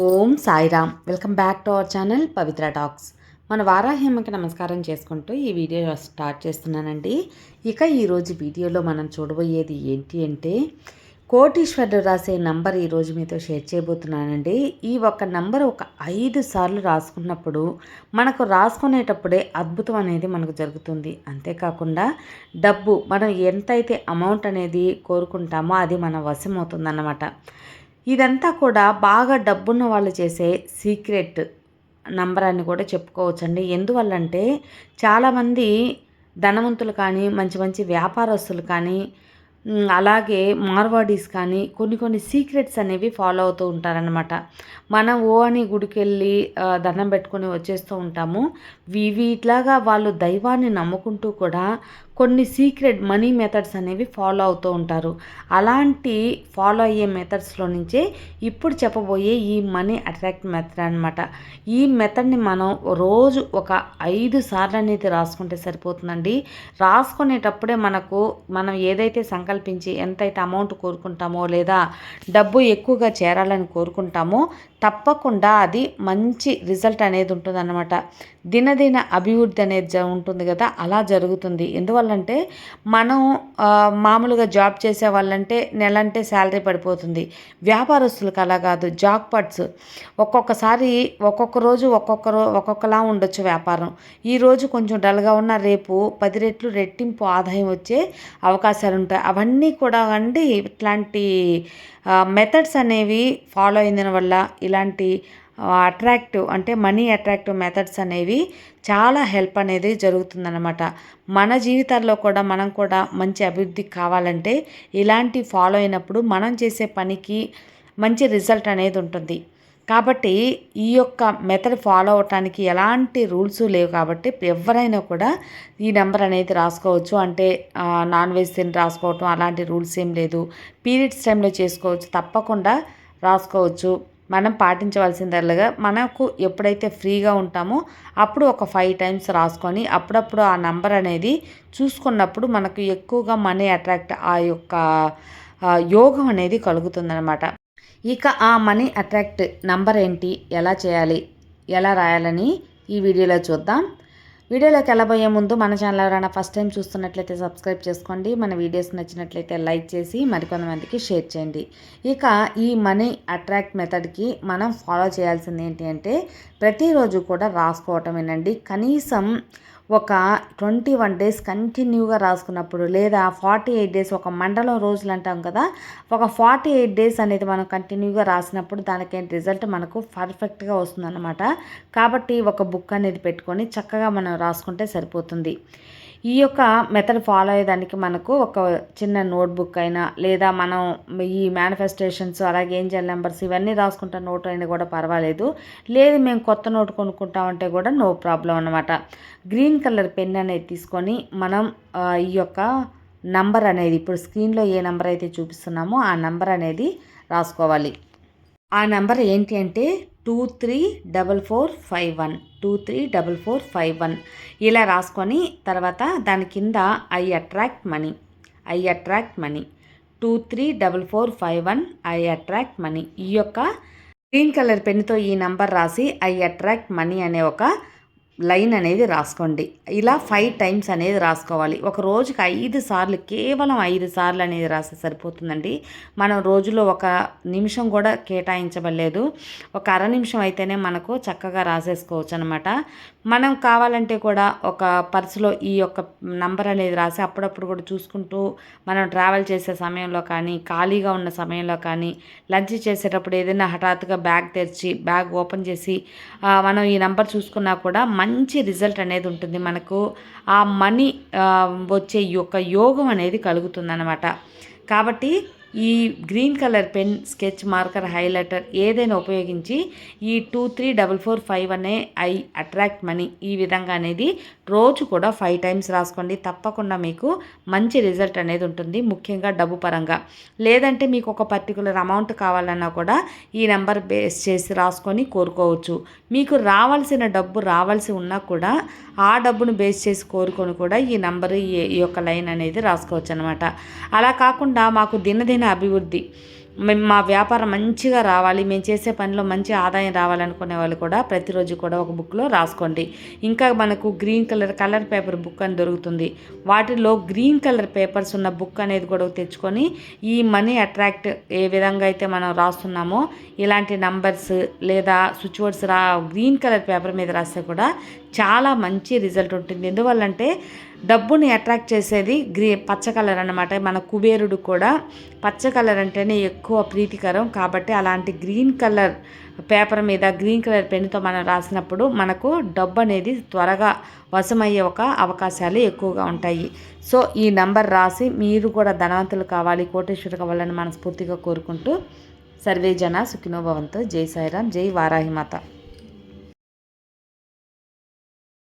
Om Sairam. Welcome back to our channel Pavitra talks. మన వారాహ్యమ్మకి నమస్కారం చేసుకుంటూ ఈ వీడియో స్టార్ట్ చేస్తున్నానండి. ఇక ఈరోజు వీడియోలో మనం చూడబోయేది ఏంటి అంటే కోటీశ్వరుడు రాసే నంబర్ ఈరోజు మీతో షేర్ చేయబోతున్నానండి. ఈ ఒక్క నంబర్ ఒక ఐదు సార్లు రాసుకున్నప్పుడు మనకు రాసుకునేటప్పుడే అద్భుతం అనేది మనకు జరుగుతుంది. అంతేకాకుండా డబ్బు మనం ఎంతైతే అమౌంట్ అనేది కోరుకుంటామో అది మన వశం అవుతుందన్నమాట ఇదంతా కూడా బాగా డబ్బున్న వాళ్ళు చేసే సీక్రెట్ నంబర్ అని కూడా చెప్పుకోవచ్చండి. ఎందువల్లంటే చాలామంది ధనవంతులు కానీ మంచి మంచి వ్యాపారస్తులు కానీ అలాగే మార్వాడీస్ కానీ కొన్ని కొన్ని సీక్రెట్స్ అనేవి ఫాలో అవుతూ ఉంటారనమాట మనం ఓ అని గుడికి వెళ్ళి దండం పెట్టుకొని వచ్చేస్తూ ఉంటాము. వీటిలాగా వాళ్ళు దైవాన్ని నమ్ముకుంటూ కూడా కొన్ని సీక్రెట్ మనీ మెథడ్స్ అనేవి ఫాలో అవుతూ ఉంటారు. అలాంటి ఫాలో అయ్యే మెథడ్స్లో నుంచే ఇప్పుడు చెప్పబోయే ఈ మనీ అట్రాక్ట్ మెథడ్ అనమాట ఈ మెథడ్ని మనం రోజు ఒక ఐదు సార్లు అనేది రాసుకుంటే సరిపోతుందండి. రాసుకునేటప్పుడే మనకు మనం ఏదైతే సంకల్పించి ఎంతైతే అమౌంట్ కోరుకుంటామో లేదా డబ్బు ఎక్కువగా చేరాలని కోరుకుంటామో తప్పకుండా అది మంచి రిజల్ట్ అనేది ఉంటుందన్నమాట. దినదిన అభివృద్ధి అనేది ఉంటుంది కదా అలా జరుగుతుంది. ఎందువల్లంటే మనం మామూలుగా జాబ్ చేసే వాళ్ళంటే నెలంటే శాలరీ పడిపోతుంది. వ్యాపారస్తులకు అలా కాదు జాక్ పట్స్. ఒక్కొక్కసారి ఒక్కొక్క రోజు ఒక్కొక్క రో ఒక్కొక్కలా ఉండొచ్చు వ్యాపారం. ఈ రోజు కొంచెం డల్గా ఉన్న రేపు పది రెట్లు రెట్టింపు ఆదాయం వచ్చే అవకాశాలు ఉంటాయి. అవన్నీ కూడా అండి ఇట్లాంటి మెథడ్స్ అనేవి ఫాలో అయిన వల్ల ఇలాంటి అట్రాక్టివ్ అంటే మనీ అట్రాక్టివ్ మెథడ్స్ అనేవి చాలా హెల్ప్ అనేది జరుగుతుందన్నమాట. మన జీవితాల్లో కూడా మనం కూడా మంచి అభివృద్ధి కావాలంటే ఇలాంటి ఫాలో అయినప్పుడు మనం చేసే పనికి మంచి రిజల్ట్ అనేది ఉంటుంది. కాబట్టి ఈ యొక్క మెథడ్ ఫాలో అవటానికి ఎలాంటి రూల్స్ లేవు కాబట్టి ఎవరైనా కూడా ఈ నెంబర్ అనేది రాసుకోవచ్చు. అంటే నాన్ వెజ్ తిని రాసుకోవటం అలాంటి రూల్స్ ఏం లేదు. పీరియడ్స్ టైంలో చేసుకోవచ్చు. తప్పకుండా రాసుకోవచ్చు. మనం పాటించవలసిందల్లుగా మనకు ఎప్పుడైతే ఫ్రీగా ఉంటామో అప్పుడు ఒక ఫైవ్ టైమ్స్ రాసుకొని అప్పుడప్పుడు ఆ నంబర్ అనేది చూసుకున్నప్పుడు మనకు ఎక్కువగా మనీ అట్రాక్ట్ ఆ యొక్క యోగం అనేది కలుగుతుందనమాట ఇక ఆ మనీ అట్రాక్ట్ నంబర్ ఏంటి? ఎలా చేయాలి? ఎలా రాయాలని ఈ వీడియోలో చూద్దాం. వీడియోలోకి వెళ్ళబోయే ముందు మన ఛానల్ ఎవరైనా ఫస్ట్ టైం చూస్తున్నట్లయితే సబ్స్క్రైబ్ చేసుకోండి. మన వీడియోస్ నచ్చినట్లయితే లైక్ చేసి మరికొంతమందికి షేర్ చేయండి. ఇక ఈ మనీ అట్రాక్ట్ మెథడ్కి మనం ఫాలో చేయాల్సింది ఏంటి అంటే ప్రతిరోజు కూడా రాసుకోవటమేనండి. కనీసం ఒక ట్వంటీ వన్ డేస్ కంటిన్యూగా రాసుకున్నప్పుడు లేదా ఫార్టీ ఎయిట్ డేస్ ఒక మండలం రోజులు అంటాం కదా ఒక ఫార్టీ ఎయిట్ డేస్ అనేది మనం కంటిన్యూగా రాసినప్పుడు దానికి రిజల్ట్ మనకు పర్ఫెక్ట్గా వస్తుందన్నమాట. కాబట్టి ఒక బుక్ అనేది పెట్టుకొని చక్కగా మనం రాసుకుంటే సరిపోతుంది. ఈ యొక్క మెథడ్ ఫాలో అయ్యేదానికి మనకు ఒక చిన్న నోట్బుక్ అయినా లేదా మనం ఈ మేనిఫెస్టేషన్స్ అలాగే ఏంజల్ నెంబర్స్ ఇవన్నీ రాసుకుంటా నోట్ అయినా కూడా పర్వాలేదు. లేదు మేము కొత్త నోట్ కొనుక్కుంటామంటే కూడా నో ప్రాబ్లం అనమాట గ్రీన్ కలర్ పెన్ అనేది తీసుకొని మనం ఈ యొక్క నంబర్ అనేది ఇప్పుడు స్క్రీన్లో ఏ నెంబర్ అయితే చూపిస్తున్నామో ఆ నెంబర్ అనేది రాసుకోవాలి. ఆ నెంబర్ ఏంటి అంటే two three double four five one two three double four five one ఇలా రాసుకొని తర్వాత దాని కింద I attract money I attract money two three double four five one I attract money ఈ యొక్క గ్రీన్ కలర్ పెన్తో ఈ నంబర్ రాసి ఐ అట్రాక్ట్ మనీ అనే ఒక లైన్ అనేది రాసుకోండి. ఇలా ఫైవ్ టైమ్స్ అనేది రాసుకోవాలి. ఒక రోజుకి ఐదు సార్లు కేవలం ఐదు సార్లు అనేది రాస్తే సరిపోతుందండి. మనం రోజులో ఒక నిమిషం కూడా కేటాయించబడలేదు. ఒక అర నిమిషం అయితేనే మనకు చక్కగా రాసేసుకోవచ్చు అనమాట మనం కావాలంటే కూడా ఒక పర్సులో ఈ యొక్క నంబర్ అనేది రాసి అప్పుడప్పుడు కూడా చూసుకుంటూ మనం ట్రావెల్ చేసే సమయంలో కానీ ఖాళీగా ఉన్న సమయంలో కానీ లంచ్ చేసేటప్పుడు ఏదైనా హఠాత్తుగా బ్యాగ్ తెరిచి బ్యాగ్ ఓపెన్ చేసి మనం ఈ నంబర్ చూసుకున్నా కూడా మంచి రిజల్ట్ అనేది ఉంటుంది. మనకు ఆ మనీ వచ్చే యొక్క యోగం అనేది కలుగుతుందన్నమాట. కాబట్టి ఈ green colour pen sketch marker highlighter ఏదైనా ఉపయోగించి ఈ two three double four five అనే ఐ అట్రాక్ట్ మనీ ఈ విధంగా అనేది రోజు కూడా ఫైవ్ టైమ్స్ రాసుకోండి. తప్పకుండా మీకు మంచి రిజల్ట్ అనేది ఉంటుంది ముఖ్యంగా డబ్బు పరంగా. లేదంటే మీకు ఒక పర్టికులర్ అమౌంట్ కావాలన్నా కూడా ఈ నెంబర్ బేస్ చేసి రాసుకొని కోరుకోవచ్చు. మీకు రావాల్సిన డబ్బు రావాల్సి ఉన్నా కూడా ఆ డబ్బును బేస్ చేసి కోరుకొని కూడా ఈ నెంబర్ ఈ యొక్క లైన్ అనేది రాసుకోవచ్చు అనమాట అలా కాకుండా మాకు దినదిన అభివృద్ధి. మేము మా వ్యాపారం మంచిగా రావాలి మేము చేసే పనిలో మంచి ఆదాయం రావాలనుకునే వాళ్ళు కూడా ప్రతిరోజు కూడా ఒక బుక్లో రాసుకోండి. ఇంకా మనకు green colour colour paper book అని దొరుకుతుంది. వాటిలో గ్రీన్ కలర్ పేపర్స్ ఉన్న బుక్ అనేది కూడా తెచ్చుకొని ఈ మనీ అట్రాక్ట్ ఏ విధంగా అయితే మనం రాస్తున్నామో ఇలాంటి నంబర్స్ లేదా స్విచ్ వర్డ్స్ రా గ్రీన్ కలర్ పేపర్ మీద రాస్తే కూడా చాలా మంచి రిజల్ట్ ఉంటుంది. ఎందువల్లంటే డబ్బుని అట్రాక్ట్ చేసేది గ్రీ పచ్చ కలర్ అనమాట మన కుబేరుడు కూడా పచ్చ కలర్ అంటేనే ఎక్కువ ప్రీతికరం. కాబట్టి అలాంటి గ్రీన్ కలర్ పేపర్ మీద గ్రీన్ కలర్ పెన్నుతో మనం రాసినప్పుడు మనకు డబ్బు అనేది త్వరగా వశమయ్యే ఒక అవకాశాలు ఎక్కువగా ఉంటాయి. సో ఈ నంబర్ రాసి మీరు కూడా ధనవంతులు కావాలి కోటేశ్వరు కావాలని మనస్ఫూర్తిగా కోరుకుంటూ సర్వే జన సుఖినోభవంతో జై సాయిరాం జై వారాహిమాత.